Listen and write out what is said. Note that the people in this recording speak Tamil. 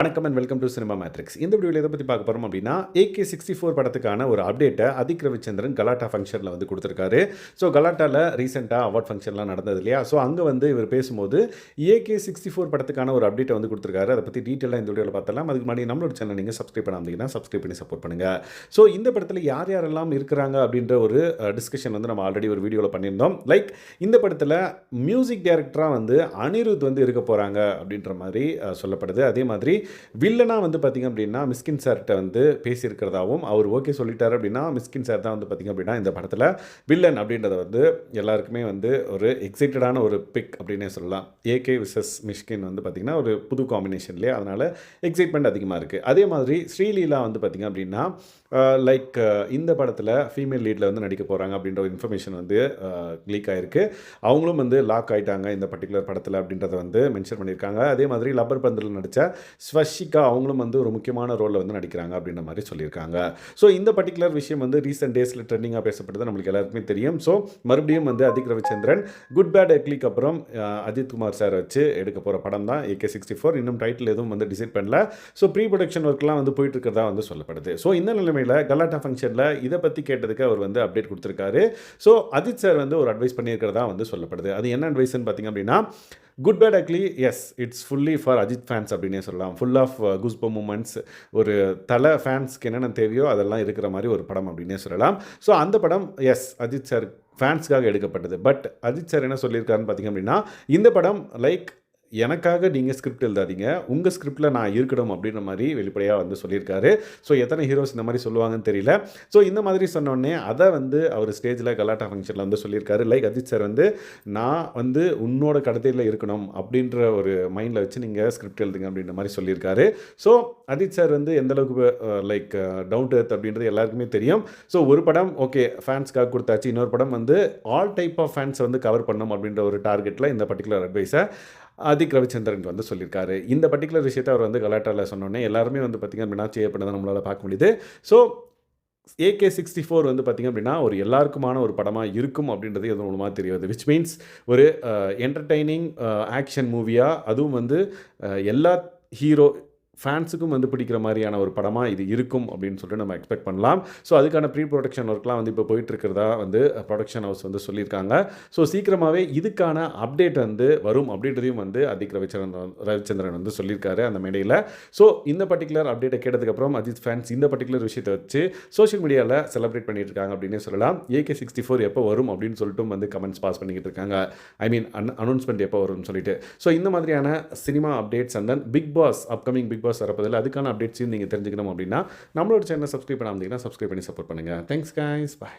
வணக்கம் and welcome to Cinema Matrix இந்த வீடியோவில் எதை பற்றி பார்க்க போகிறோம் அப்படின்னா ஏகே சிக்ஸ்டி ஃபோர் படத்துக்கான ஒரு அப்டேட்டை அதிக் ரவிச்சந்திரன் கலாட்டா ஃபங்க்ஷனில் வந்து கொடுத்துருக்காரு. ஸோ கலாட்டாவில் ரீசெண்டாக அவார்ட் ஃபங்க்ஷன்லாம் நடந்தது இல்லையா? ஸோ அங்கே வந்து இவர் பேசும்போது ஏகே சிக்ஸ்டி ஃபோர் படத்துக்கான ஒரு அப்டேட்டை வந்து கொடுத்துருக்காரு. அதை பற்றி டீட்டெயிலாக இந்த வீடியோவில் பார்த்தலாம் அதுக்கு முன்னாடி நம்மளோட சேனல் நீங்கள் சப்ஸ்கிரைப் பண்ணாமீங்கன்னா சப்ஸ்கிரைப் பண்ணி சப்போர்ட் பண்ணுங்கள் ஸோ இந்த படத்தில் யார் யாரெல்லாம் இருக்கிறாங்க அப்படின்ற ஒரு டிஸ்கஷன் வந்து நம்ம ஆல்ரெடி ஒரு வீடியோவில் பண்ணியிருந்தோம். லைக் இந்த படத்தில் மியூசிக் டைரக்டராக வந்து அனிருத் வந்து இருக்க போகிறாங்க அப்படின்ற மாதிரி சொல்லப்படுது. அதே மாதிரி வில்லனா வந்து பார்த்திங்க அப்படின்னா மிஸ்கின் சார்கிட்ட வந்து பேசியிருக்கிறதாவும் அவர் ஓகே சொல்லிட்டாரு அப்படின்னா மிஸ்கின் சார் தான் வந்து பார்த்திங்க அப்படின்னா இந்த படத்தில் வில்லன் அப்படின்றத வந்து எல்லாருக்குமே வந்து ஒரு எக்ஸைட்டடான ஒரு பிக் அப்படின்னே சொல்லலாம். ஏகே விசஸ் மிஷ்கின் வந்து பார்த்திங்கன்னா ஒரு புது காம்பினேஷன்லேயே அதனால் எக்ஸைட்மெண்ட் அதிகமாக இருக்குது அதே மாதிரி ஸ்ரீலீலா வந்து பார்த்திங்க அப்படின்னா லைக் இந்த படத்தில் ஃபீமேல் லீடில் வந்து நடிக்க போகிறாங்க அப்படின்ற ஒரு இன்ஃபர்மேஷன் வந்து லீக் ஆகிருக்கு அவங்களும் வந்து லாக் ஆயிட்டாங்க இந்த பர்டிகுலர் படத்தில் அப்படின்றத வந்து மென்ஷன் பண்ணியிருக்காங்க. அதே மாதிரி லப்பர் பந்தில் நடித்த ஸ்வஷிகா அவங்களும் வந்து ஒரு முக்கியமான ரோலில் வந்து நடிக்கிறாங்க அப்படின்ற மாதிரி சொல்லியிருக்காங்க. ஸோ இந்த பர்டிகுலர் விஷயம் வந்து ரீசெண்ட் டேஸில் ட்ரெண்டிங்காக பேசப்படுது நம்மளுக்கு எல்லாருக்குமே தெரியும். ஸோ மறுபடியும் வந்து அதிக் ரவிச்சந்திரன் குட் பேட் எக்லிக்கு அப்புறம் அஜித் குமார் சார் வச்சு எடுக்க போகிற படம் தான் ஏகே சிக்ஸ்டி ஃபோர் இன்னும் டைட்டில் எதுவும் வந்து டிசைட் பண்ணல. ஸோ ப்ரீ ப்ரொடக்ஷன் ஒர்க்லாம் வந்து போயிட்டு இருக்கிறதா வந்து சொல்லப்படுது. ஸோ இந்த நிலைமையில் கலாட்டா ஃபங்க்ஷனில் இதை பற்றி கேட்டதுக்கு அவர் வந்து அப்டேட் கொடுத்துருக்காரு. ஸோ அஜித் சார் வந்து ஒரு அட்வைஸ் பண்ணியிருக்கிறதா வந்து சொல்லப்படுது. அது என்ன அட்வைஸ்னு பார்த்தீங்க அப்படின்னா Good Bad Ugly yes it's fully for Ajith fans அப்படின்னே சொல்லலாம். ஃபுல் ஆஃப் குஸ்ப மூமெண்ட்ஸ் ஒரு தலை ஃபேன்ஸ்க்கு என்னென்ன தேவையோ அதெல்லாம் இருக்கிற மாதிரி ஒரு படம் அப்படின்னே சொல்லலாம். ஸோ அந்த படம் எஸ் அஜித் சார் ஃபேன்ஸ்க்காக எடுக்கப்பட்டது. பட் அஜித் சார் என்ன சொல்லியிருக்காருன்னு பார்த்தீங்க அப்படின்னா இந்த படம் லைக் எனக்காக நீங்கள் ஸ்கிரிப்ட் எழுதாதீங்க. உங்கள் ஸ்கிரிப்டில் நான் இருக்கணும் அப்படின்ற மாதிரி வெளிப்படையாக வந்து சொல்லியிருக்காரு. ஸோ எத்தனை ஹீரோஸ் இந்த மாதிரி சொல்லுவாங்கன்னு தெரியல. ஸோ இந்த மாதிரி சொன்னோடனே அதை வந்து அவர் ஸ்டேஜில் கலாட்டா ஃபங்க்ஷனில் வந்து சொல்லியிருக்காரு. லைக் அஜித் சார் வந்து நான் வந்து உன்னோட கடத்தையில் இருக்கணும் அப்படின்ற ஒரு மைண்டில் வச்சு நீங்கள் ஸ்கிரிப்ட் எழுதுங்க அப்படின்ற மாதிரி சொல்லியிருக்காரு. ஸோ அஜித் சார் வந்து எந்தளவுக்கு லைக் டவுன் டு எர்த் அப்படின்றது எல்லாருக்குமே தெரியும். ஸோ ஒரு படம் ஓகே ஃபேன்ஸ்க்காக கொடுத்தாச்சு. இன்னொரு படம் வந்து ஆல் டைப் ஆஃப் ஃபேன்ஸ் வந்து கவர் பண்ணணும் அப்படின்ற ஒரு டார்கெட்டில் இந்த பர்டிகுலர் அட்வைஸை அதிக் ரவிச்சந்திரன் வந்து சொல்லியிருக்காரு. இந்த பர்டிகுலர் விஷயத்தை அவர் வந்து கலாட்டாவில் சொன்னோன்னே எல்லாருமே வந்து பார்த்திங்க அப்படின்னா செய்யப்பட்டதை நம்மளால் பார்க்க முடியுது. ஸோ ஏகே சிக்ஸ்டி ஃபோர் வந்து பார்த்திங்க அப்படின்னா ஒரு எல்லாருக்குமான ஒரு படமாக இருக்கும் அப்படின்றது எது மூலமாக தெரியாது விச் மீன்ஸ் ஒரு என்டர்டைனிங் ஆக்ஷன் மூவியாக அதுவும் வந்து எல்லா ஹீரோ ஃபேன்ஸுக்கும் வந்து பிடிக்கிற மாதிரியான ஒரு படமாக இது இருக்கும் அப்படின்னு சொல்லிட்டு நம்ம எக்ஸ்பெக்ட் பண்ணலாம். ஸோ அதுக்கான ப்ரீ ப்ரொடக்ஷன் ஒர்க்லாம் வந்து இப்போ போயிட்டுருக்கிறதா வந்து ப்ரொடக்ஷன் ஹவுஸ் வந்து சொல்லியிருக்காங்க. ஸோ சீக்கிரமாகவே இதுக்கான அப்டேட் வந்து வரும் அப்படின்றதையும் வந்து அதிக் ரவிச்சந்திரன் ரவிச்சந்திரன் வந்து சொல்லியிருக்காரு அந்த மேடையில். ஸோ இந்த பர்டிகுலர் அப்டேட்டை கேட்டதுக்கப்புறம் அஜித் ஃபேன்ஸ் இந்த பர்டிகுலர் விஷயத்தை வச்சு சோஷியல் மீடியாவில் செலிப்ரேட் பண்ணிட்டு இருக்காங்க அப்படின்னே சொல்லலாம். ஏகே சிக்ஸ்டி ஃபோர் எப்போ வரும் அப்படின்னு சொல்லிட்டு வந்து கமெண்ட்ஸ் பாஸ் பண்ணிக்கிட்டு இருக்காங்க. ஐ மீன் அன் அனௌன்ஸ்மெண்ட் எப்போ வரும்னு சொல்லிட்டு. ஸோ இந்த மாதிரியான cinema updates and then Bigg Boss upcoming Bigg Boss வரப்பதில் அதுக்கான அப்டேட்ஸையும் நீங்கள் தெரிஞ்சுக்கணும் அப்படின்னா நம்மளோட சேனல் சப்ஸ்கிரைப் பண்ணாமல் சப்ஸ்கிரைப் பண்ணி சப்போர்ட் பண்ணுங்கள் தேங்க்ஸ் guys. பாய்